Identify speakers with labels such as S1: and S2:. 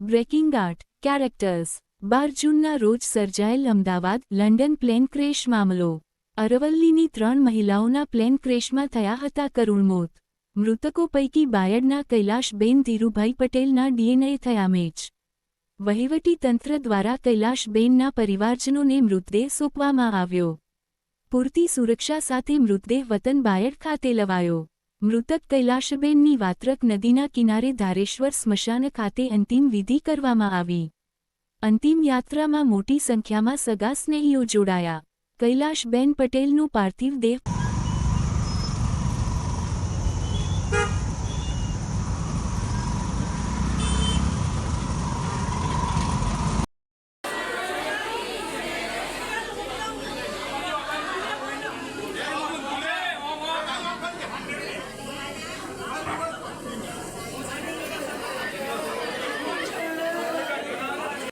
S1: Breaking art characters બાર જૂનના રોજ સર્જાયેલ અમદાવાદ લંડન પ્લેન ક્રેશ મામલો. અરવલ્લીની ત્રણ મહિલાઓના પ્લેન ક્રેશમાં થયા હતા કરુણ મોત. મૃતકો પૈકી બાયડના કૈલાશબેન ધીરુભાઈ પટેલના ડીએનએ થયા મેચ. તંત્ર દ્વારા કૈલાશબેનના પરિવારજનોને મૃતદેહ સોંપવામાં આવ્યો. પૂરતી સુરક્ષા સાથે મૃતદેહ વતન બાયડ ખાતે લવાયો. મૃતક કૈલાશબેનની વાત્રક નદીના કિનારે ધારેશ્વર સ્મશાન ખાતે અંતિમ વિધિ કરવામાં આવી. અંતિમ યાત્રામાં મોટી સંખ્યામાં સગા સ્નેહીઓ જોડાયા. કૈલાશબેન પટેલનું પાર્થિવ દેહ